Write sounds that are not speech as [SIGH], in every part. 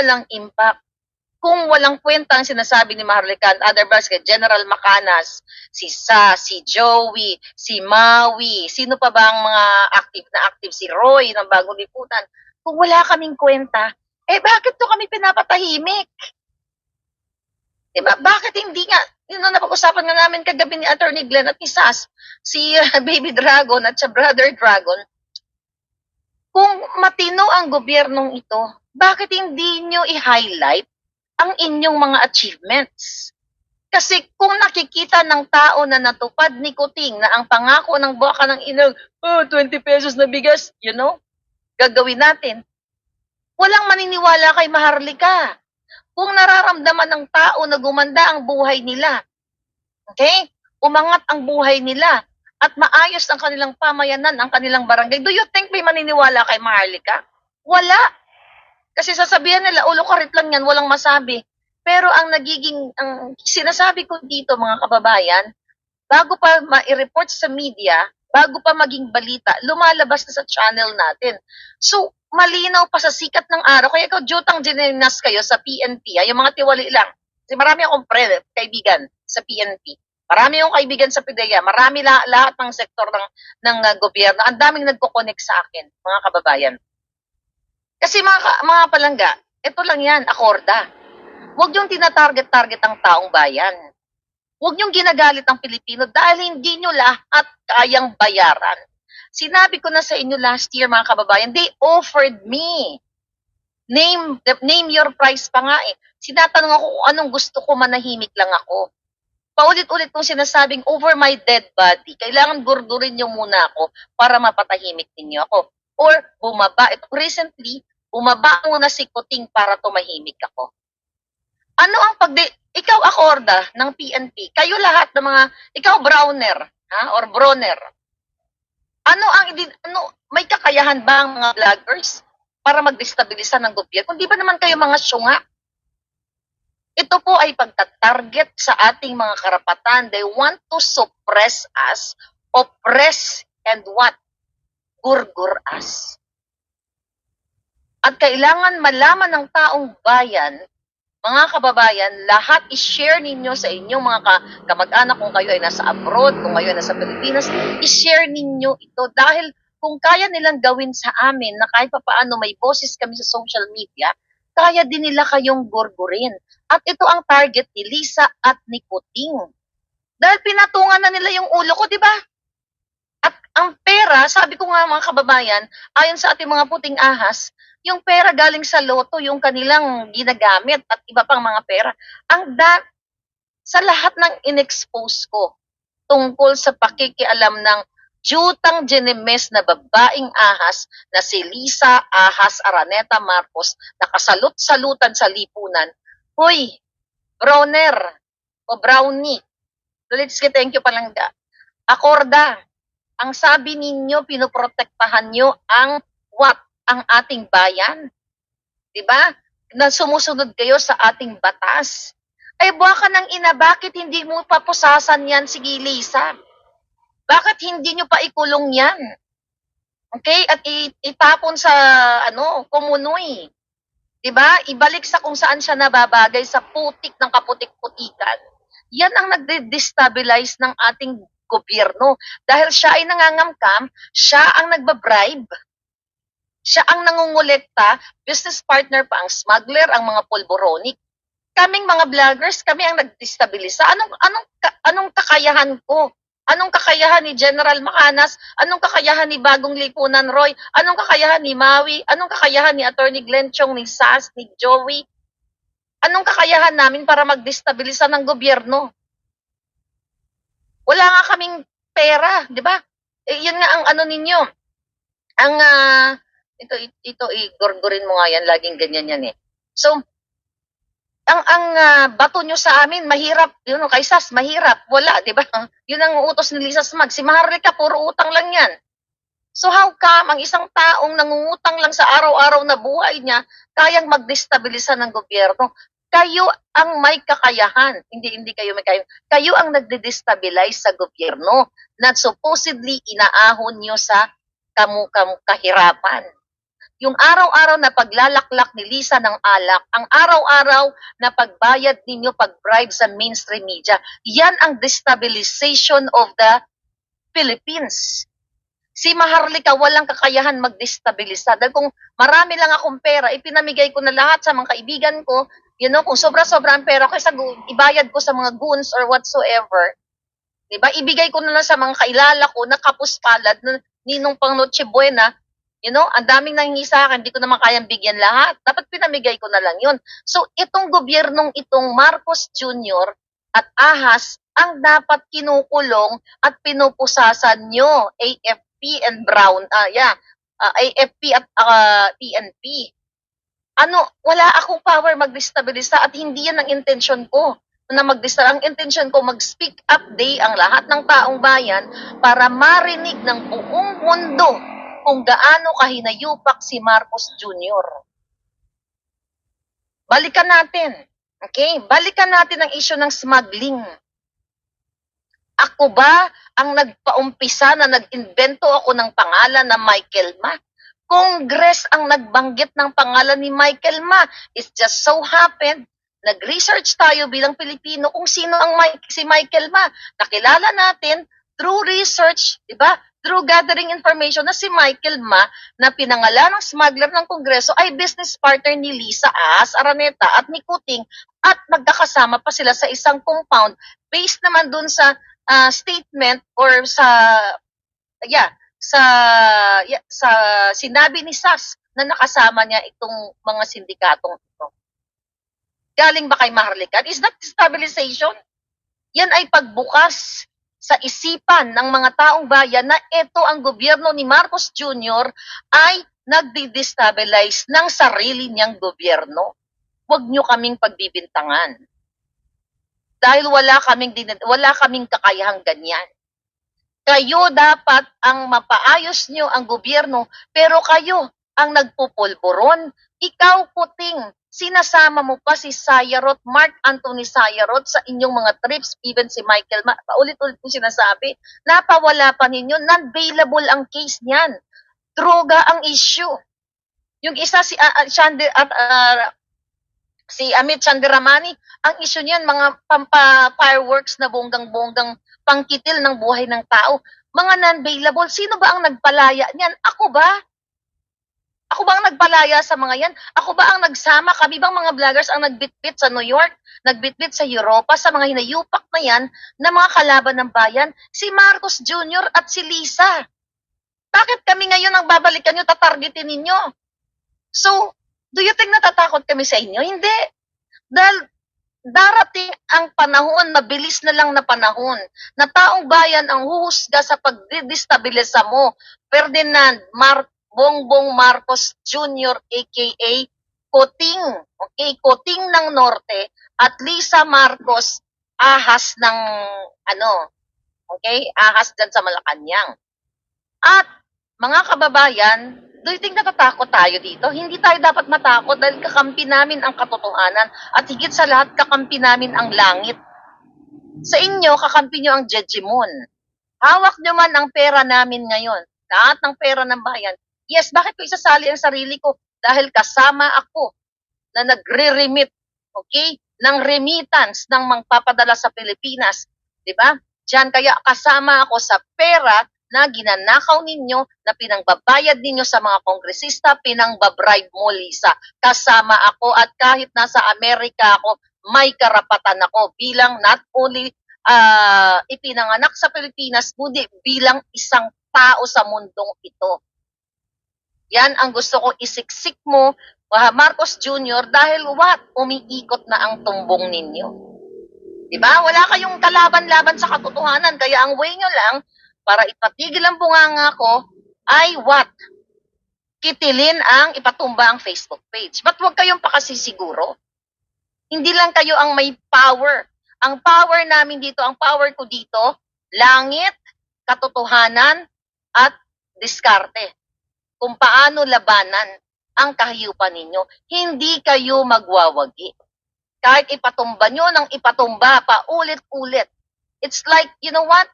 walang impact, kung walang kwenta ang sinasabi ni Maharlika and other brothers, kay General Macanas, si Sa, si Joey, si Maui, sino pa ba ang mga active na active, si Roy ng Bagong Lipunan, kung wala kaming kwenta, eh bakit to kami pinapatahimik? Diba? Bakit hindi nga, yun ang napag-usapan nga namin kagabi ni Attorney Glenn at ni Sas, si [LAUGHS] Baby Dragon at sa Brother Dragon, kung matino ang gobyernong ito, bakit hindi nyo i-highlight ang inyong mga achievements? Kasi kung nakikita ng tao na natupad ni Kuting na ang pangako ng boka ng inang, oh, 20 pesos na bigas, you know, gagawin natin. Walang maniniwala kay Maharlika. Kung nararamdaman ng tao na gumanda ang buhay nila, okay? Umangat ang buhay nila at maayos ang kanilang pamayanan, ang kanilang barangay. Do you think may maniniwala kay Maharlika? Wala. Kasi sasabihan nila, ulo karit lang yan, walang masabi. Pero ang nagiging, ang sinasabi ko dito mga kababayan, bago pa ma-report sa media, bago pa maging balita, lumalabas na sa channel natin. So, malinaw pa sa sikat ng araw. Kaya ikaw, jutang ginenas kayo sa PNP, ah, yung mga tiwali lang. Kasi marami akong pre, kaibigan sa PNP. Marami akong kaibigan sa PIDEA. Marami la- lahat ng sektor ng, ng uh, gobyerno. Ang daming nagko-connect sa akin, mga kababayan. Kasi mga, mga palangga, ito lang yan, akorda. Huwag yung tinatarget-target ang taong bayan. Huwag niyong ginagalit ang Pilipino dahil hindi nyo lahat kayang bayaran. Sinabi ko na sa inyo last year, mga kababayan, they offered me. Name, name your price pa nga eh. Sinatanong ako kung anong gusto ko, manahimik lang ako. Paulit-ulit kong sinasabing over my dead body, kailangan gurdurin niyo muna ako para mapatahimik ninyo ako. Or bumaba. Ito, recently, bumaba muna si Kuting para tumahimik ako. Ano ang pagde... Ikaw, Akorda, ng PNP, kayo lahat ng mga... Ikaw, Browner, ha? Or Broner. Ano ang... Ano, may kakayahan ba ang mga vloggers para mag-destabilisa ng gobyerno? Kung di ba naman kayo mga syunga? Ito po ay pagtatarget sa ating mga karapatan. They want to suppress us, oppress, and what? Gurgur us. At kailangan malaman ng taong bayan mga kababayan, lahat i-share ninyo sa inyong mga ka- kamag-anak kung kayo ay nasa abroad, kung kayo ay nasa Pilipinas, i-share ninyo ito dahil kung kaya nilang gawin sa amin na kahit papaano may boses kami sa social media, kaya din nila kayong gurgurin. At ito ang target ni Lisa at ni Puting. Dahil pinatungan na nila yung ulo ko, di ba? Ang pera, sabi ko nga mga kababayan, ayon sa ating mga puting ahas, yung pera galing sa loto, yung kanilang ginagamit at iba pang mga pera. Ang da sa lahat ng inexpose ko tungkol sa pakikialam ng jutang Genemes na babaeng ahas na si Lisa Ahas Araneta Marcos nakasalot-salutan sa lipunan. Hoy, Browner o Brownie, Dulitski, thank you palangga. Akorda, ang sabi ninyo, pinoprotektahan nyo ang what? Ang ating bayan. Di ba? Na sumusunod kayo sa ating batas. Ay, buwaka ng ina, bakit hindi mo papusasan yan, sige Lisa? Bakit hindi nyo pa ikulong yan? Okay? At itapon sa, ano, kumunoy. Di ba? Ibalik sa kung saan siya nababagay sa putik ng kaputik-putikan. Yan ang nagde-destabilize ng ating gobyerno. Dahil siya ay nangangamkam, siya ang nagbabribe. Siya ang nangungulekta, business partner pa ang smuggler, ang mga polboronic. Kaming mga vloggers, kami ang nagdestabilisa. Anong anong anong kakayahan ko? Anong kakayahan ni General Macanas? Anong kakayahan ni Bagong Lipunan Roy? Anong kakayahan ni Maui? Anong kakayahan ni Attorney Glenn Chong, ni Sas, ni Joey? Anong kakayahan namin para magdestabilisa ng gobyerno? Wala nga kaming pera, di ba? Eh, yun nga ang ano ninyo. Ang, ah, ito, ito, igorgorin mo nga yan, laging ganyan yan eh. So, ang ang ah, bato nyo sa amin, mahirap. Yun, kay Sas, mahirap. Wala, di ba? [LAUGHS] Yun ang utos ni Lisa Smag. Si Maharlika, puro utang lang yan. So how come ang isang taong nangungutang lang sa araw-araw na buhay niya, kayang magdestabilisa ng gobyerno? Kayo ang may kakayahan. Hindi, hindi kayo may kakayahan. Kayo ang nagde-destabilize sa gobyerno na supposedly inaahon nyo sa kamu-kamu kahirapan. yung araw-araw na paglalaklak ni Lisa ng alak, ang araw-araw na pagbayad ninyo pag-bribe sa mainstream media, yan ang destabilization of the Philippines. Si Maharlika walang kakayahan mag-destabilisa. Dahil kung marami lang akong pera, ipinamigay ko na lahat sa mga kaibigan ko, you know, kung sobra-sobra ang pera ko, isa, ibayad ko sa mga goons or whatsoever, Diba? Ibigay ko na lang sa mga kailala ko na kapuspalad na ninong pang Noche Buena. You know, ang daming nangingi sa akin, hindi ko naman kayang bigyan lahat. Dapat pinamigay ko na lang yun. So, itong gobyernong itong Marcos Jr. at Ahas ang dapat kinukulong at pinupusasan nyo, AFP and Brown, ah, yeah, ah, AFP at ah, PNP. Ano, wala akong power mag-destabilisa at hindi yan ang intention ko na mag Ang intention ko, mag-speak up day ang lahat ng taong bayan para marinig ng buong mundo kung gaano kahinayupak si Marcos Jr. Balikan natin. Okay? Balikan natin ang issue ng smuggling. Ako ba ang nagpaumpisa na nag-invento ako ng pangalan na Michael Ma? Congress ang nagbanggit ng pangalan ni Michael Ma. It just so happened nag-research tayo bilang Pilipino kung sino ang Mike, si Michael Ma. Nakilala natin through research, di ba? Through gathering information na si Michael Ma na pinangalan ng smuggler ng Kongreso ay business partner ni Lisa As, Araneta at ni Kuting at magkakasama pa sila sa isang compound based naman dun sa uh, statement or sa yeah, sa sa sinabi ni SAS na nakasama niya itong mga sindikatong ito. Galing ba kay Maharlika? Is that stabilization? Yan ay pagbukas sa isipan ng mga taong bayan na ito ang gobyerno ni Marcos Jr. ay nagdi-destabilize ng sarili niyang gobyerno. Huwag niyo kaming pagbibintangan. Dahil wala kaming, wala kaming kakayahang ganyan. Kayo dapat ang mapaayos niyo ang gobyerno, pero kayo ang nagpupulburon. Ikaw puting sinasama mo pa si Sayarot, Mark Anthony Sayarot sa inyong mga trips, even si Michael, Ma paulit-ulit ko sinasabi, napawala pa ninyo, non-bailable ang case niyan. Droga ang issue. Yung isa si uh, Shandi, at uh, si Amit Chandiramani, ang issue niyan, mga pampa fireworks na bonggang-bonggang pangkitil ng buhay ng tao. Mga non-bailable, sino ba ang nagpalaya niyan? Ako ba? Ako ba ang nagpalaya sa mga yan? Ako ba ang nagsama? Kami bang mga vloggers ang nagbitbit sa New York? Nagbitbit sa Europa sa mga hinayupak na yan na mga kalaban ng bayan? Si Marcos Jr. at si Lisa. Bakit kami ngayon ang babalikan nyo, tatargetin ninyo? So, do you think natatakot kami sa inyo? Hindi. Dahil darating ang panahon, mabilis na lang na panahon, na taong bayan ang huhusga sa pagdidestabilisa mo. Ferdinand, Mark, Bongbong Marcos Jr. aka Koting, okay, Koting ng Norte at Lisa Marcos ahas ng ano, okay, ahas dyan sa Malacanang. At mga kababayan, do you think natatakot tayo dito? Hindi tayo dapat matakot dahil kakampi namin ang katotohanan at higit sa lahat kakampi namin ang langit. Sa inyo, kakampi nyo ang judgment. Hawak nyo man ang pera namin ngayon. Lahat ng pera ng bayan. Yes, bakit ko isasali ang sarili ko? Dahil kasama ako na nagre-remit, okay, ng remittance ng magpapadala sa Pilipinas. Di ba? Diyan kaya kasama ako sa pera na ginanakaw ninyo, na pinangbabayad ninyo sa mga kongresista, pinangbabribe mo, Lisa. Kasama ako at kahit nasa Amerika ako, may karapatan ako bilang not only uh, ipinanganak sa Pilipinas, kundi bilang isang tao sa mundong ito. Yan ang gusto ko isiksik mo, uh, Marcos Jr., dahil what? Umiikot na ang tumbong ninyo. Diba? Wala kayong kalaban-laban sa katotohanan, kaya ang way nyo lang para ipatigil ang bunganga ko ay what? Kitilin ang ipatumba ang Facebook page. But huwag kayong pakasisiguro. Hindi lang kayo ang may power. Ang power namin dito, ang power ko dito, langit, katotohanan, at diskarte kung paano labanan ang kahiyupan ninyo. Hindi kayo magwawagi. Kahit ipatumba nyo ng ipatumba pa ulit-ulit. It's like, you know what?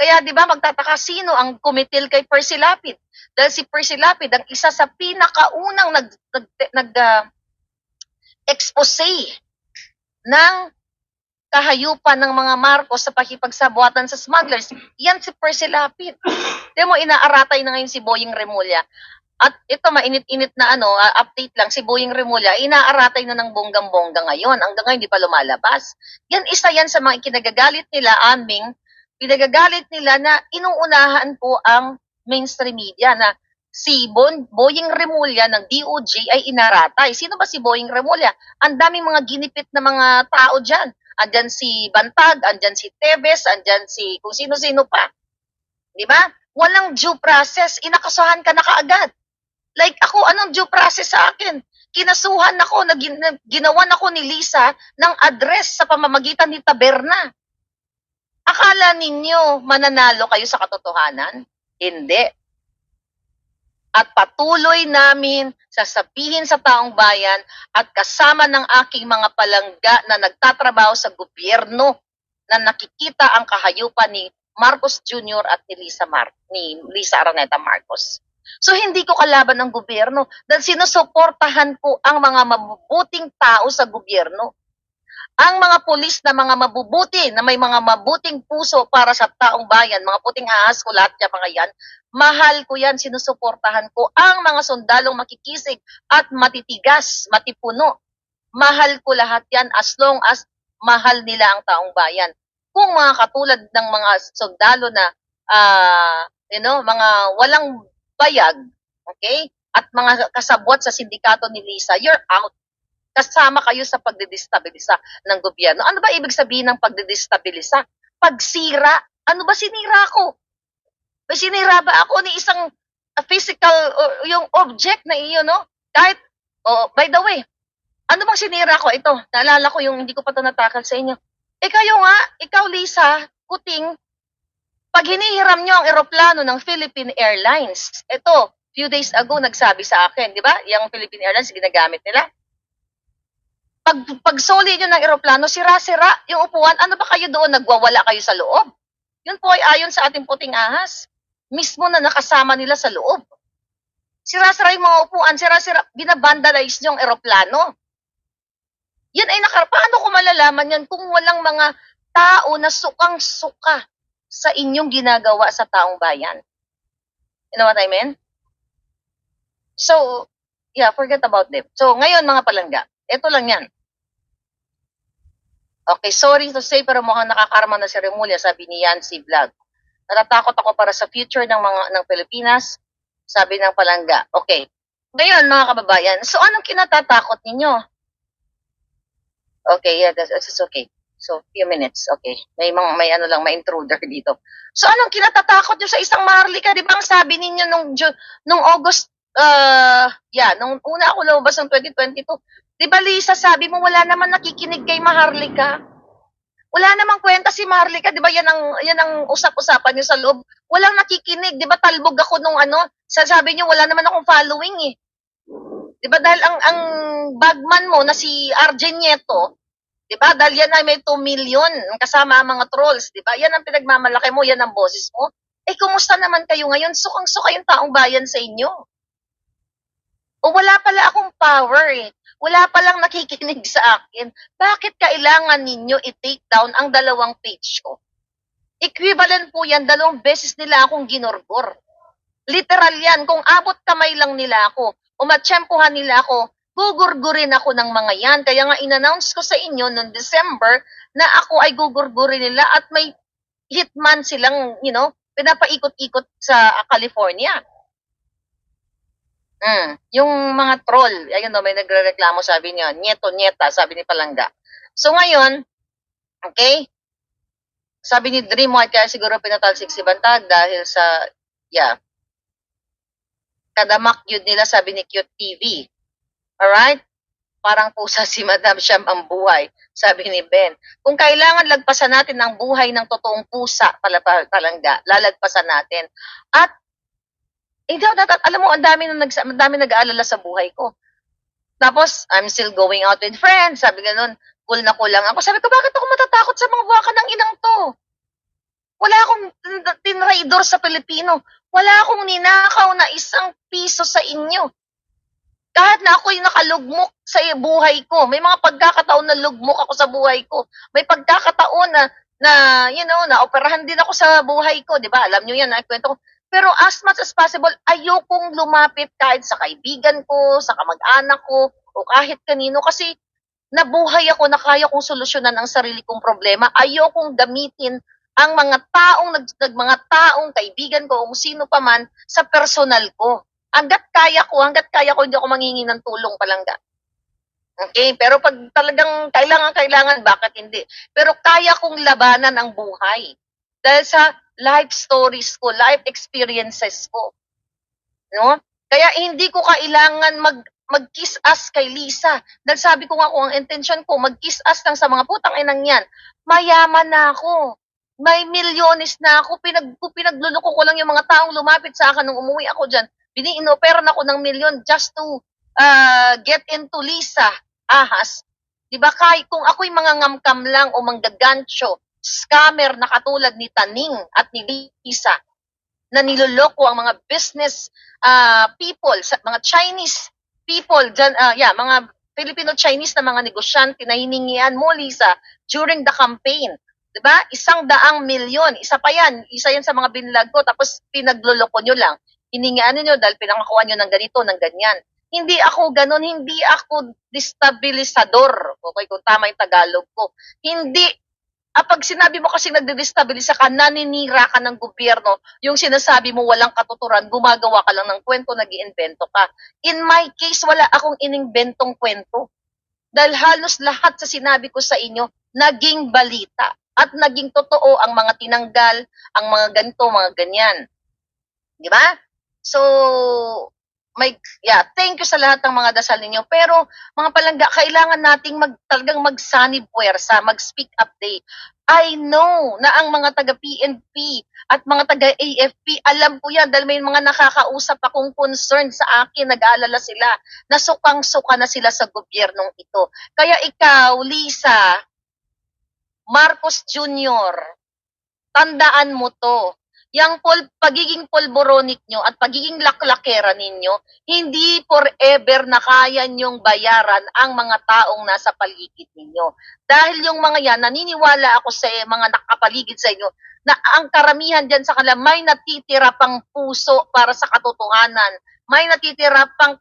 Kaya 'di ba magtataka sino ang kumitil kay Percy Lapid? Dahil si Percy Lapid ang isa sa pinakaunang nag nag, nag ah, expose ng kahayupan ng mga Marcos sa pakipagsabuatan sa smugglers. Yan si Percy Lapid. Di mo, inaaratay na ngayon si Boying Remulla. At ito, mainit-init na ano, ah, update lang, si Boying Remulla, inaaratay na ng bonggang-bongga ngayon. Hanggang ngayon, di pa lumalabas. Yan, isa yan sa mga kinagagalit nila, aming, pinagagalit nila na inuunahan po ang mainstream media na si bon, Boying Remulla ng DOJ ay inaratay. Sino ba si Boying Remulla? Ang daming mga ginipit na mga tao dyan. Andyan si Bantag, andyan si Tebes, andyan si kung sino-sino pa. Di ba? Walang due process. Inakasuhan ka na kaagad. Like ako, anong due process sa akin? Kinasuhan ako, na gin- na- ginawan ako ni Lisa ng address sa pamamagitan ni Taberna. Akala ninyo mananalo kayo sa katotohanan? Hindi. At patuloy namin sasabihin sa taong bayan at kasama ng aking mga palangga na nagtatrabaho sa gobyerno na nakikita ang kahayupan ni Marcos Jr. at ni Lisa, Mar ni Lisa Araneta Marcos. So hindi ko kalaban ng gobyerno dahil sinusuportahan ko ang mga mabubuting tao sa gobyerno. Ang mga pulis na mga mabubuti, na may mga mabuting puso para sa taong bayan, mga puting ahas ko lahat yan, mga yan, mahal ko yan, sinusuportahan ko ang mga sundalong makikisig at matitigas, matipuno. Mahal ko lahat yan as long as mahal nila ang taong bayan. Kung mga katulad ng mga sundalo na, ah, you know, mga walang bayag, okay? At mga kasabwat sa sindikato ni Lisa, you're out. Kasama kayo sa pagdidestabilisa ng gobyerno. Ano ba ibig sabihin ng pagdidestabilisa? Pagsira. Ano ba sinira ko? May sinira ba ako ni isang uh, physical uh, yung object na iyo, no? Kahit, oh, by the way, ano bang sinira ko? Ito, naalala ko yung hindi ko pa ito natakal sa inyo. Eh kayo nga, ikaw Lisa, kuting, pag hinihiram nyo ang eroplano ng Philippine Airlines, ito, few days ago nagsabi sa akin, di ba? Yung Philippine Airlines ginagamit nila. Pag pagsoli nyo ng eroplano, sira-sira yung upuan, ano ba kayo doon? Nagwawala kayo sa loob? Yun po ay ayon sa ating puting ahas. Mismo na nakasama nila sa loob. Sira-sira yung mga upuan, sira-sira, binabandalize nyo ang eroplano. Yan ay naka, paano ko malalaman yan kung walang mga tao na sukang-suka sa inyong ginagawa sa taong bayan? You know what I mean? So, yeah, forget about them. So, ngayon mga palangga, ito lang yan. Okay, sorry to say, pero mukhang nakakarma na si Remulla, sabi ni Yancy Vlog. Natatakot ako para sa future ng mga ng Pilipinas, sabi ng palangga. Okay. Ngayon, mga kababayan, so anong kinatatakot ninyo? Okay, yeah, that's, that's okay. So, few minutes, okay. May mga, may ano lang, may intruder [LAUGHS] dito. So, anong kinatatakot nyo sa isang Maharlika? Di ba ang sabi ninyo nung, nung August, uh, yeah, nung una ako lumabas ng 2022, di ba Lisa, sabi mo wala naman nakikinig kay Maharlika? Wala namang kwenta si Maharlika, di ba yan ang, yan ang usap-usapan nyo sa loob. Walang nakikinig, di ba talbog ako nung ano, sasabi nyo wala naman akong following eh. Di ba dahil ang, ang bagman mo na si RJ Nieto, di ba dahil yan ay may 2 million kasama ang mga trolls, di ba? Yan ang pinagmamalaki mo, yan ang boses mo. Eh, kumusta naman kayo ngayon? Sukang-suka yung taong bayan sa inyo. O wala pala akong power eh. Wala palang nakikinig sa akin. Bakit kailangan ninyo i-take down ang dalawang page ko? Equivalent po yan, dalawang beses nila akong ginorgor. Literal yan. Kung abot kamay lang nila ako, umatsyempohan nila ako, gugurgurin ako ng mga yan. Kaya nga in-announce ko sa inyo noong December na ako ay gugurgurin nila at may hitman silang, you know, pinapaikot-ikot sa California. Mm, yung mga troll, ayun no, may nagrereklamo sabi niya, nieto, nieta, sabi ni Palangga. So ngayon, okay, sabi ni Dream White, kaya siguro pinatalsik si Bantag dahil sa, yeah, kadamak yun nila, sabi ni Cute TV. Alright? Parang pusa si Madam Siam ang buhay, sabi ni Ben. Kung kailangan lagpasan natin ang buhay ng totoong pusa, pala palangga, lalagpasan natin. At ako natat, alam mo, ang dami na nag, ang dami nag-aalala sa buhay ko. Tapos, I'm still going out with friends. Sabi ganun, cool na cool lang ako. Sabi ko, bakit ako matatakot sa mga buwakan ng inang to? Wala akong tin- tinraidor sa Pilipino. Wala akong ninakaw na isang piso sa inyo. Kahit na ako'y nakalugmok sa buhay ko, may mga pagkakataon na lugmok ako sa buhay ko. May pagkakataon na, na you know, na operahan din ako sa buhay ko, di ba? Alam nyo yan, kwento ko. Pero as much as possible, ayokong lumapit kahit sa kaibigan ko, sa kamag-anak ko, o kahit kanino kasi nabuhay ako na kaya kong solusyonan ang sarili kong problema. Ayokong gamitin ang mga taong nag, nag- mga taong kaibigan ko o sino pa man sa personal ko. Hanggat kaya ko, hanggat kaya ko, hindi ako mangingi ng tulong palangga. Okay? Pero pag talagang kailangan, kailangan, bakit hindi? Pero kaya kong labanan ang buhay. Dahil sa life stories ko, life experiences ko. No? Kaya hindi ko kailangan mag mag-kiss ass kay Lisa. Dahil sabi ko nga kung ang intention ko, mag-kiss ass lang sa mga putang inang yan. Mayaman na ako. May milyones na ako. Pinag, pinagluloko ko lang yung mga taong lumapit sa akin nung umuwi ako dyan. Bini-inoperan ako ng milyon just to uh, get into Lisa Ahas. Di ba kahit kung ako'y mga ngamkam lang o manggagancho, scammer na katulad ni Taning at ni Lisa, na niloloko ang mga business uh, people, sa mga Chinese people, dyan, uh, yeah, mga Filipino-Chinese na mga negosyante na hiningian mo, Lisa, during the campaign. 'Di ba? Isang daang milyon. Isa pa yan. Isa yan sa mga binlag ko. Tapos pinagluloko nyo lang. Hiningian nyo dahil pinangakuha nyo ng ganito, ng ganyan. Hindi ako ganun. Hindi ako destabilisador. Okay, kung tama yung Tagalog ko. Hindi Ah, pag sinabi mo kasi nagde-destabilisa ka, naninira ka ng gobyerno, yung sinasabi mo walang katuturan, gumagawa ka lang ng kwento, nag iimbento ka. In my case, wala akong inimbentong kwento. Dahil halos lahat sa sinabi ko sa inyo, naging balita. At naging totoo ang mga tinanggal, ang mga ganito, mga ganyan. Di ba? So, may, yeah, thank you sa lahat ng mga dasal ninyo. Pero, mga palangga, kailangan nating mag, talagang magsanib puwersa, mag-speak up day. I know na ang mga taga-PNP at mga taga-AFP, alam ko yan dahil may mga nakakausap akong concern sa akin, nag-aalala sila, na sukang-suka na sila sa gobyernong ito. Kaya ikaw, Lisa, Marcos Jr., tandaan mo to, yung pol, pagiging polboronic nyo at pagiging laklakera ninyo, hindi forever na kaya nyong bayaran ang mga taong nasa paligid ninyo. Dahil yung mga yan, naniniwala ako sa mga nakapaligid sa inyo, na ang karamihan dyan sa kanila may natitira pang puso para sa katotohanan. May natitira pang,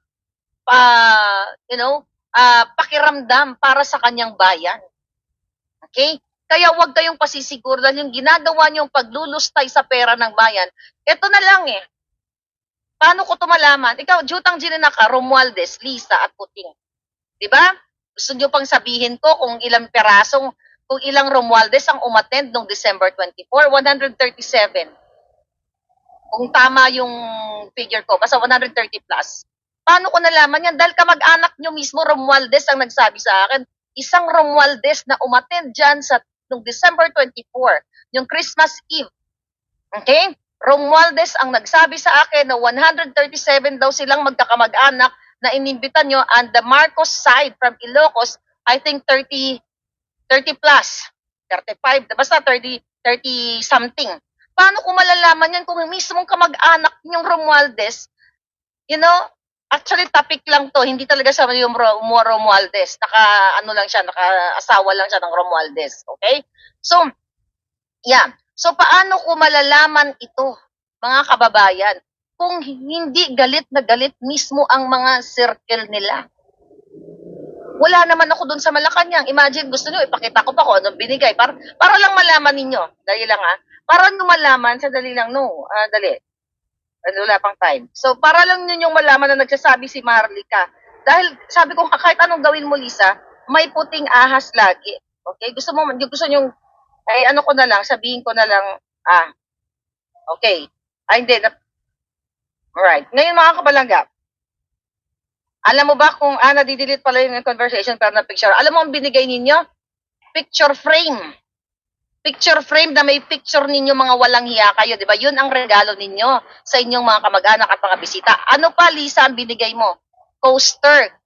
uh, you know, uh, pakiramdam para sa kanyang bayan. Okay? Kaya huwag kayong pasisiguro dahil yung ginagawa niyong paglulustay sa pera ng bayan, ito na lang eh. Paano ko ito malaman? Ikaw, Jutang Ginanaka, Romualdez, Lisa at Puting. Di ba? Gusto niyo pang sabihin ko kung ilang perasong, kung ilang Romualdez ang umattend noong December 24? 137. Kung tama yung figure ko, basta 130 plus. Paano ko nalaman yan? Dahil kamag-anak nyo mismo, Romualdez, ang nagsabi sa akin, isang Romualdez na umattend dyan sa noong December 24, yung Christmas Eve. Okay? Romualdez ang nagsabi sa akin na 137 daw silang magkakamag-anak na inimbitan nyo and the Marcos side from Ilocos, I think 30 30 plus, 35, basta 30 30 something. Paano ko malalaman yan kung mismong kamag-anak yung Romualdez, you know, actually topic lang to, hindi talaga siya yung Romualdez. Naka ano lang siya, naka-asawa lang siya ng Romualdez, okay? So, yeah. So paano ko malalaman ito, mga kababayan, kung hindi galit na galit mismo ang mga circle nila? Wala naman ako doon sa Malacanang. Imagine, gusto niyo ipakita ko pa kung anong binigay. Para, para lang malaman ninyo. Dali lang ha. Para nyo malaman, sa dali lang, no. Ah, dali. Wala pang time. So, para lang ninyong malaman na nagsasabi si Marlica. Dahil sabi ko, kahit anong gawin mo, Lisa, may puting ahas lagi. Okay? Gusto mo, gusto nyo, ay ano ko na lang, sabihin ko na lang, ah, okay. Ay, hindi. Na, alright. Ngayon mga kabalangga, alam mo ba kung, ah, nadidelete pala yung conversation pero na picture. Alam mo ang binigay ninyo? Picture frame picture frame na may picture ninyo mga walang hiya kayo, di ba? Yun ang regalo ninyo sa inyong mga kamag-anak at mga bisita. Ano pa, Lisa, ang binigay mo? Coaster.